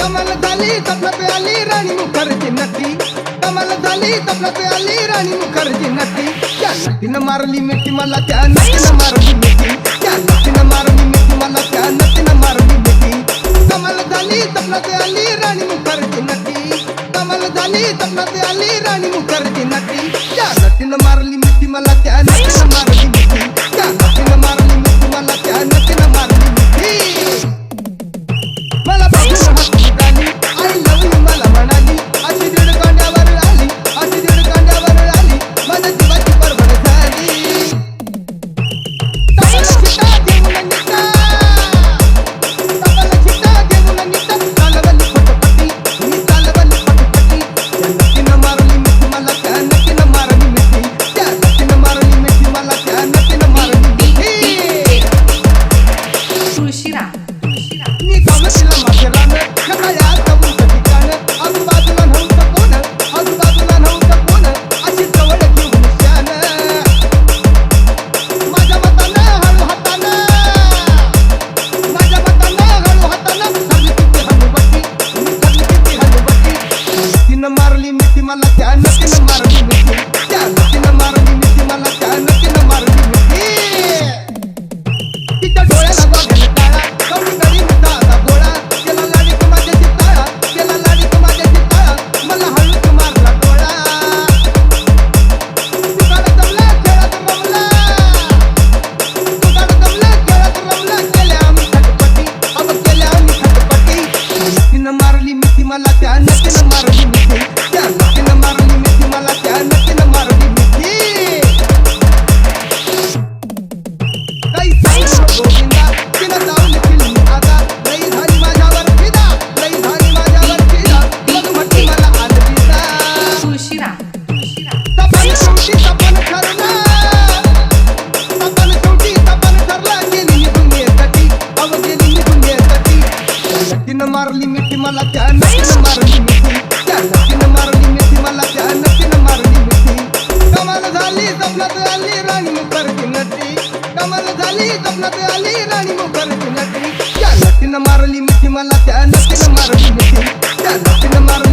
कमल झाली तपलपे आली राणी मुखर्जी नटी कमल झाली तपलपे आली राणी मुखर्जी नटी त्या नटीनं मारली मिठी मला त्या नटीनं मारली मिठी. त्या नटीनं मारली मिठी मला त्या नटीनं मारली मिठी. कमल झाली तपलपे आली राणी मुखर्जी नटी कमल झाली तपलपे आली राणी मुखर्जी नटी त्या नटीनं मारली मिठी मला त्या नटीनं मारली Juxirá. मारली मिठी मला त्या नशीन मारली मिठी. त्या नशीन मारली मिठी मला त्या नशीन मारली मिठी. कमाल झाली जपनात आली राणी मुखर्जी नटी. कमाल झाली जपनात आली राणी मुखर्जी नटी. त्या नशीन मारली मिठी मला त्या नशीन मारली मिठी. त्या नशीन मारली